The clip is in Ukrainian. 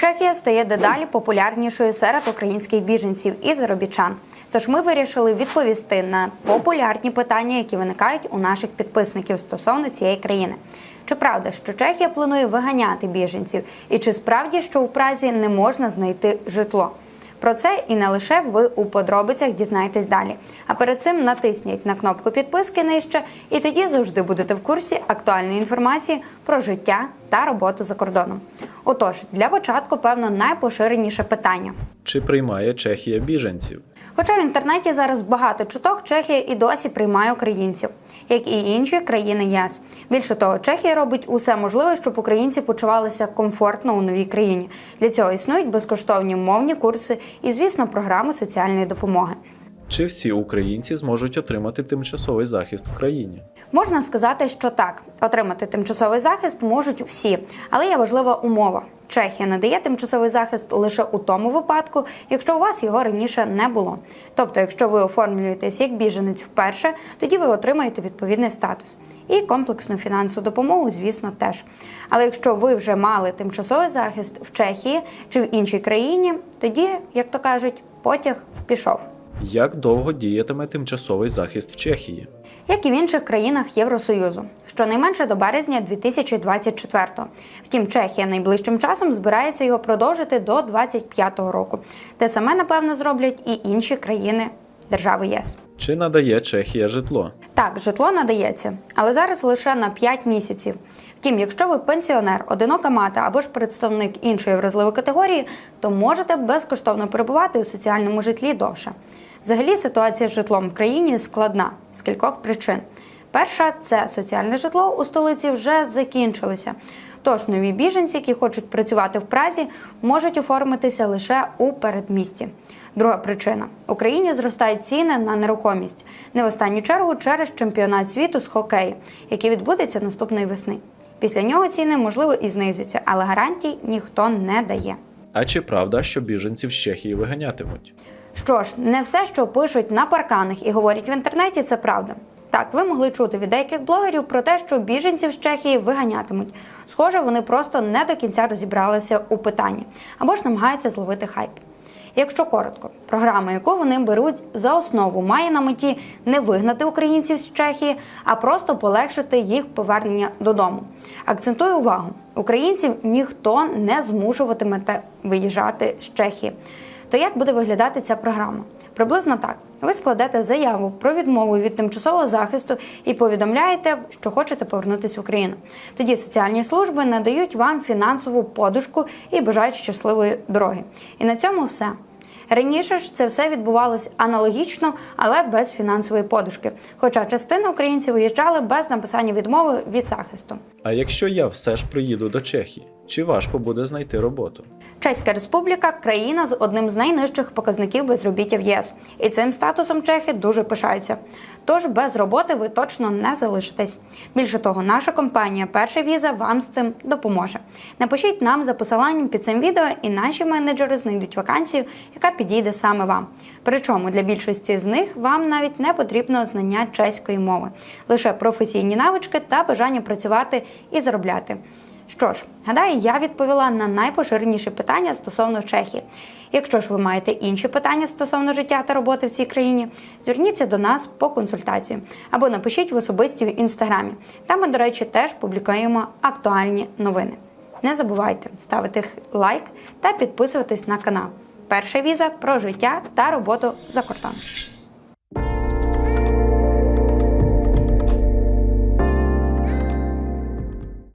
Чехія стає дедалі популярнішою серед українських біженців і заробітчан. Тож ми вирішили відповісти на популярні питання, які виникають у наших підписників стосовно цієї країни. Чи правда, що Чехія планує виганяти біженців, і чи справді, що в Празі не можна знайти житло? Про це і не лише ви у подробицях дізнаєтесь далі. А перед цим натисніть на кнопку підписки нижче, і тоді завжди будете в курсі актуальної інформації про життя та роботу за кордоном. Отож, для початку, певно, найпоширеніше питання. Чи приймає Чехія біженців? Хоча в інтернеті зараз багато чуток, Чехія і досі приймає українців, як і інші країни ЄС. Більше того, Чехія робить усе можливе, щоб українці почувалися комфортно у новій країні. Для цього існують безкоштовні мовні курси і, звісно, програми соціальної допомоги. Чи всі українці зможуть отримати тимчасовий захист в країні? Можна сказати, що так, отримати тимчасовий захист можуть всі, але є важлива умова. Чехія надає тимчасовий захист лише у тому випадку, якщо у вас його раніше не було. Тобто, якщо ви оформлюєтесь як біженець вперше, тоді ви отримаєте відповідний статус. І комплексну фінансову допомогу, звісно, теж. Але якщо ви вже мали тимчасовий захист в Чехії чи в іншій країні, тоді, як то кажуть, потяг пішов. Як довго діятиме тимчасовий захист в Чехії? як і в інших країнах Євросоюзу, щонайменше до березня 2024-го. Втім, Чехія найближчим часом збирається його продовжити до 2025 року. Те саме напевно зроблять і інші країни держави ЄС. Чи надає Чехія житло? Так, житло надається, але зараз лише на 5 місяців. Втім, якщо ви пенсіонер, одинока мати або ж представник іншої вразливої категорії, то можете безкоштовно перебувати у соціальному житлі довше. Взагалі ситуація з житлом в країні складна з кількох причин. Перша це соціальне житло у столиці вже закінчилося. Тож нові біженці, які хочуть працювати в Празі, можуть оформитися лише у передмісті. Друга причина в Україні зростають ціни на нерухомість не в останню чергу через чемпіонат світу з хокею, який відбудеться наступної весни. Після нього ціни можливо і знизяться, але гарантій ніхто не дає. А чи правда, що біженців з Чехії виганятимуть? Що ж, не все, що пишуть на парканах і говорять в інтернеті, це правда. Так, ви могли чути від деяких блогерів про те, що біженців з Чехії виганятимуть. Схоже, вони просто не до кінця розібралися у питанні або ж намагаються зловити хайп. Якщо коротко, програма, яку вони беруть за основу, має на меті не вигнати українців з Чехії, а просто полегшити їх повернення додому. Акцентую увагу: українців ніхто не змушуватиме виїжджати з Чехії. То як буде виглядати ця програма? Приблизно так: ви складете заяву про відмову від тимчасового захисту і повідомляєте, що хочете повернутися в Україну. Тоді соціальні служби надають вам фінансову подушку і бажають щасливої дороги. І на цьому все. Раніше ж це все відбувалось аналогічно, але без фінансової подушки. Хоча частина українців виїжджали без написання відмови від захисту. А якщо я все ж приїду до Чехії, чи важко буде знайти роботу? Чеська республіка країна з одним з найнижчих показників безробіття в ЄС, і цим статусом Чехи дуже пишаються. Тож без роботи ви точно не залишитесь. Більше того, наша компанія Перша віза вам з цим допоможе. Напишіть нам за посиланням під цим відео, і наші менеджери знайдуть вакансію, яка підійде саме вам. Причому для більшості з них вам навіть не потрібно знання чеської мови, лише професійні навички та бажання працювати і заробляти. Що ж, гадаю, я відповіла на найпоширеніші питання стосовно Чехії. Якщо ж ви маєте інші питання стосовно життя та роботи в цій країні, зверніться до нас по консультацію або напишіть в особисті в інстаграмі. Там ми, до речі, теж публікуємо актуальні новини. Не забувайте ставити лайк та підписуватись на канал. Перша віза про життя та роботу за кордоном.